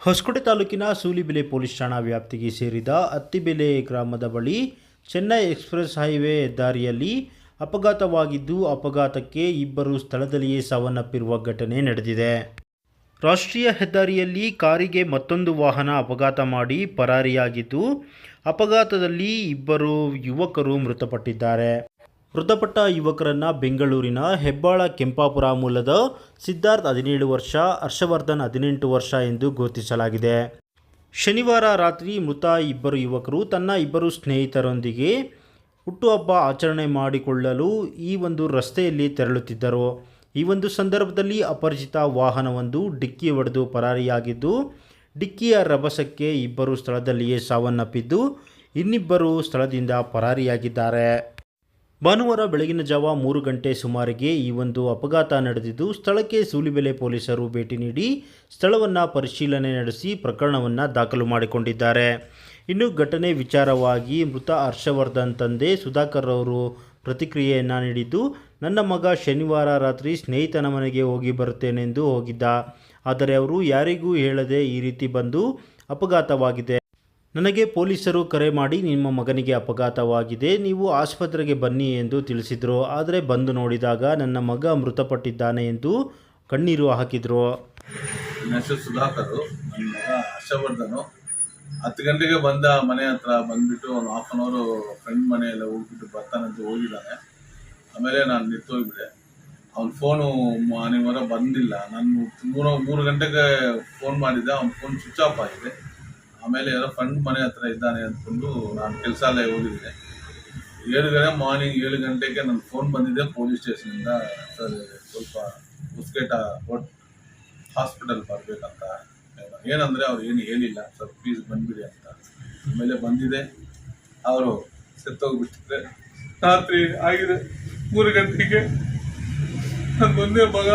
ಹೊಸಕೋಟೆ ತಾಲೂಕಿನ ಸೂಲಿಬೆಲೆ ಪೊಲೀಸ್ ಠಾಣಾ ವ್ಯಾಪ್ತಿಗೆ ಸೇರಿದ ಅತ್ತಿಬೆಲೆ ಗ್ರಾಮದ ಬಳಿ ಚೆನ್ನೈ ಎಕ್ಸ್ಪ್ರೆಸ್ ಹೈವೇ ಹೆದ್ದಾರಿಯಲ್ಲಿ ಅಪಘಾತವಾಗಿದ್ದು, ಅಪಘಾತಕ್ಕೆ ಇಬ್ಬರು ಸ್ಥಳದಲ್ಲಿಯೇ ಸಾವನ್ನಪ್ಪಿರುವ ಘಟನೆ ನಡೆದಿದೆ. ರಾಷ್ಟ್ರೀಯ ಹೆದ್ದಾರಿಯಲ್ಲಿ ಕಾರಿಗೆ ಮತ್ತೊಂದು ವಾಹನ ಅಪಘಾತ ಮಾಡಿ ಪರಾರಿಯಾಗಿದ್ದು, ಅಪಘಾತದಲ್ಲಿ ಇಬ್ಬರು ಯುವಕರು ಮೃತಪಟ್ಟಿದ್ದಾರೆ. ಮೃತಪಟ್ಟ ಯುವಕರನ್ನ ಬೆಂಗಳೂರಿನ ಹೆಬ್ಬಾಳ ಕೆಂಪಾಪುರ ಮೂಲದ ಸಿದ್ಧಾರ್ಥ್ ಹದಿನೇಳು ವರ್ಷ, ಹರ್ಷವರ್ಧನ್ ಹದಿನೆಂಟು ವರ್ಷ ಎಂದು ಗುರುತಿಸಲಾಗಿದೆ. ಶನಿವಾರ ರಾತ್ರಿ ಮೃತ ಇಬ್ಬರು ಯುವಕರು ತನ್ನ ಇಬ್ಬರು ಸ್ನೇಹಿತರೊಂದಿಗೆ ಹುಟ್ಟುಹಬ್ಬ ಆಚರಣೆ ಮಾಡಿಕೊಳ್ಳಲು ಈ ಒಂದು ರಸ್ತೆಯಲ್ಲಿ ತೆರಳುತ್ತಿದ್ದರು. ಈ ಒಂದು ಸಂದರ್ಭದಲ್ಲಿ ಅಪರಿಚಿತ ವಾಹನವೊಂದು ಡಿಕ್ಕಿ ಹೊಡೆದು ಪರಾರಿಯಾಗಿದ್ದು, ಡಿಕ್ಕಿಯ ರಭಸಕ್ಕೆ ಇಬ್ಬರು ಸ್ಥಳದಲ್ಲಿಯೇ ಸಾವನ್ನಪ್ಪಿದ್ದು, ಇನ್ನಿಬ್ಬರು ಸ್ಥಳದಿಂದ ಪರಾರಿಯಾಗಿದ್ದಾರೆ. ಭಾನುವಾರ ಬೆಳಗಿನ ಜಾವ ಮೂರು ಗಂಟೆ ಸುಮಾರಿಗೆ ಈ ಒಂದು ಅಪಘಾತ ನಡೆದಿದ್ದು, ಸ್ಥಳಕ್ಕೆ ಸೂಲಿಬೆಲೆ ಪೊಲೀಸರು ಭೇಟಿ ನೀಡಿ ಸ್ಥಳವನ್ನು ಪರಿಶೀಲನೆ ನಡೆಸಿ ಪ್ರಕರಣವನ್ನು ದಾಖಲು ಮಾಡಿಕೊಂಡಿದ್ದಾರೆ. ಇನ್ನು ಘಟನೆ ವಿಚಾರವಾಗಿ ಮೃತ ಹರ್ಷವರ್ಧನ್ ತಂದೆ ಸುಧಾಕರ್ ಅವರು ಪ್ರತಿಕ್ರಿಯೆಯನ್ನು ನೀಡಿದ್ದು, ನನ್ನ ಮಗ ಶನಿವಾರ ರಾತ್ರಿ ಸ್ನೇಹಿತನ ಮನೆಗೆ ಹೋಗಿ ಬರುತ್ತೇನೆಂದು ಹೋಗಿದ್ದ. ಆದರೆ ಅವರು ಯಾರಿಗೂ ಹೇಳದೆ ಈ ರೀತಿ ಬಂದು ಅಪಘಾತವಾಗಿದೆ. ನನಗೆ ಪೊಲೀಸರು ಕರೆ ಮಾಡಿ ನಿಮ್ಮ ಮಗನಿಗೆ ಅಪಘಾತವಾಗಿದೆ, ನೀವು ಆಸ್ಪತ್ರೆಗೆ ಬನ್ನಿ ಎಂದು ತಿಳಿಸಿದರು. ಆದರೆ ಬಂದು ನೋಡಿದಾಗ ನನ್ನ ಮಗ ಮೃತಪಟ್ಟಿದ್ದಾನೆ ಎಂದು ಕಣ್ಣೀರು ಹಾಕಿದರು. ಹೆಸರು ಸುಧಾಕರ್. ನನ್ನ ಮಗ ಹರ್ಷವರ್ಧನು. ಹತ್ತು ಗಂಟೆಗೆ ಬಂದ ಮನೆ ಹತ್ರ ಬಂದ್ಬಿಟ್ಟು ಒಂದು ಹಾಫ್ ಅನ್ ಅವರು ಫ್ರೆಂಡ್ ಮನೆಯೆಲ್ಲ ಹೋಗ್ಬಿಟ್ಟು ಬರ್ತಾನಂತ ಹೋಗಿದ್ದಾನೆ. ಆಮೇಲೆ ನಾನು ನಿಂತೋಗ್ಬಿಟ್ಟೆ ಅವ್ನ ಫೋನು ಮಾರ್ನಿಂಗ್ ಬಂದಿಲ್ಲ. ನಾನು ಮೂರು ಮೂರು ಗಂಟೆಗೆ ಫೋನ್ ಮಾಡಿದ್ದೆ. ಅವ್ನ ಫೋನ್ ಸ್ವಿಚ್ ಆಫ್ ಆಗಿದೆ. ಆಮೇಲೆ ಯಾರೋ ಫ್ರೆಂಡ್ ಮನೆ ಹತ್ರ ಇದ್ದಾನೆ ಅಂದ್ಕೊಂಡು ನಾನು ಕೆಲಸ ಎಲ್ಲ ಹೋಗಿದ್ದೆ ಏಳು ಗಂಟೆ ಮಾರ್ನಿಂಗ್ ಏಳು ಗಂಟೆಗೆ ನನ್ನ ಫೋನ್ ಬಂದಿದೆ ಪೊಲೀಸ್ ಸ್ಟೇಷನಿಂದ ಸರ್, ಸ್ವಲ್ಪ ಉಸ್ಕೇಟ ಹಾಸ್ಪಿಟಲ್ ಬರಬೇಕಂತ. ಏನಂದರೆ ಅವ್ರು ಏನು ಹೇಳಿಲ್ಲ. ಸರ್ ಪ್ಲೀಸ್ ಬಂದ್ಬಿಡಿ ಅಂತ. ಆಮೇಲೆ ಬಂದಿದೆ. ಅವರು ಸತ್ತೋಗ್ಬಿಟ್ಟಿದ್ರೆ. ರಾತ್ರಿ ಆಗಿದೆ. ಮೂರು ಗಂಟೆಗೆ ನನ್ನ ಮಗ